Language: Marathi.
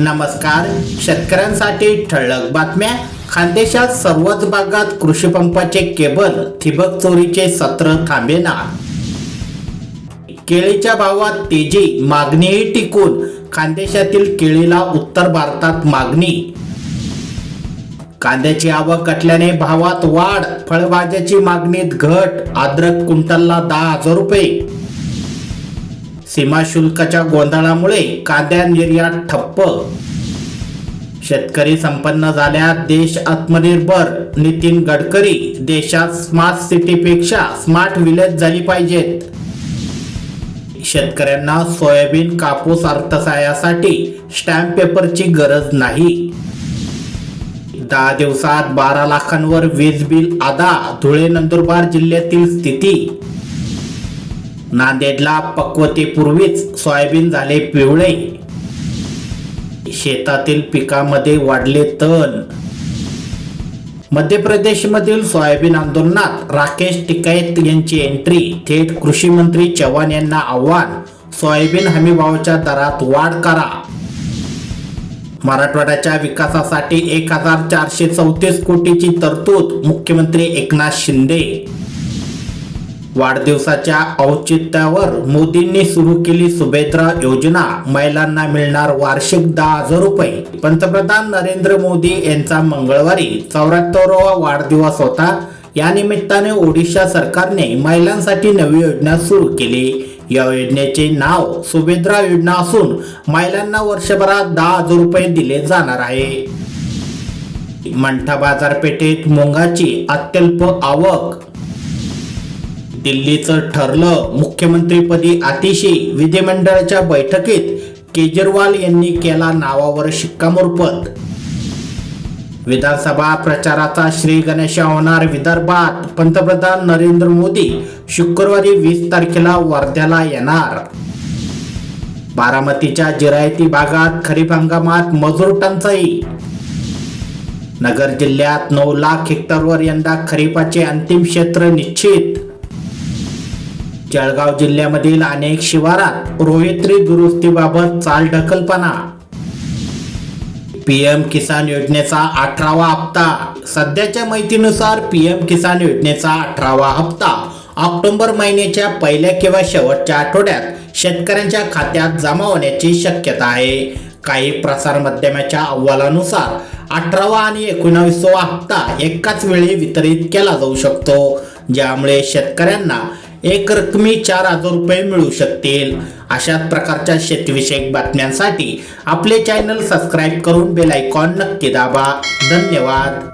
नमस्कार. शेतकऱ्यांसाठी ठळक बातम्या. खानदेशात सर्वच भागात कृषी पंपाचे केबल ठिबक चोरीचे सत्र थांबेना केळीच्या भावात तेजी मागणीही टिकून. खानदेशातील केळीला उत्तर भारतात मागणी. कांद्याची आवक घटल्याने भावात वाढ. फळभाज्याची मागणीत घट. अद्रक क्विंटलला दहा हजार रुपये. सीमा शुल्काच्या गोंधळामुळे कांद्या निर्यात ठप्प. शेतकरी संपन्न झाल्या देश आत्मनिर्भर. नितीन गडकरी देशात स्मार्ट सिटीपेक्षा स्मार्ट विलेज झाली पाहिजेत. शेतकऱ्यांना सोयाबीन कापूस अर्थसहाय्यासाठी स्टॅम्प पेपरची गरज नाही. दहा दिवसात बारा लाखांवर वीज बिल अदा धुळे नंदुरबार जिल्ह्यातील स्थिती नांदेडला पक्वतेपूर्वीच सोयाबीन झाले पिवळे. शेतातील पिकामध्ये वाढले तण. मध्य प्रदेशमधील सोयाबीन आंदोलनात राकेश टिकैत यांची एंट्री थेट कृषी मंत्री चव्हाण यांना आव्हान सोयाबीन हमीभावाच्या दरात वाढ करा. मराठवाड्याच्या विकासासाठी एक हजार चारशे चौतीस कोटीची तरतूद मुख्यमंत्री एकनाथ शिंदे. वाढदिवसाच्या औचित्यावर मोदींनी सुरू केली सुभेद्रा योजना. महिलांना मिळणार वार्षिक दहा हजार रुपये. पंतप्रधान नरेंद्र मोदी यांचा मंगळवारी चौऱ्याहत्तरावा वाढदिवस होता. या निमित्ताने ओडिशा सरकारने महिलांसाठी नवी योजना सुरू केली. या योजनेचे नाव सुभेद्रा योजना असून महिलांना वर्षभरात दहा हजार रुपये दिले जाणार आहे. मंठा बाजारपेठेत मुंगाची अत्यल्प आवक दिल्लीचं ठरलं. मुख्यमंत्रीपदी आतिशी विधिमंडळाच्या बैठकीत केजरीवाल यांनी केला नावावर शिक्कामोर्पत विधानसभा प्रचाराचा श्री गणेशा होणार विदर्भात. पंतप्रधान नरेंद्र मोदी शुक्रवारी वीस तारखेला वर्ध्याला येणार. बारामतीच्या जिरायती भागात खरीप हंगामात मजूर टंचाई. नगर जिल्ह्यात नऊ लाख हेक्टरवर यंदा खरीपाचे अंतिम क्षेत्र निश्चित. जळगाव जिल्ह्यामधील अनेक शिवारात रोहित्री दुरुस्तीबाबत चाल ढकलपणा. पीएम किसान योजनेचा अठरावा हप्ता. सध्याच्या माहितीनुसार पीएम किसान योजनेचा अठरावा हप्ता. ऑक्टोबर महिन्याच्या पहिल्या किंवा शेवटच्या आठवड्यात शेतकऱ्यांच्या खात्यात जमा होण्याची शक्यता आहे. काही प्रसारमाध्यमाच्या अहवालानुसार अठरावा आणि एकोणावीसवा हप्ता एकाच वेळी वितरित केला जाऊ शकतो. ज्यामुळे शेतकऱ्यांना एक रकमी चार हजार रुपये मिळू शकतील. अशाच प्रकारच्या शेतीविषयक बातम्यांसाठी आपले चॅनल सबस्क्राईब करून बेल आयकॉन नक्की दाबा. धन्यवाद.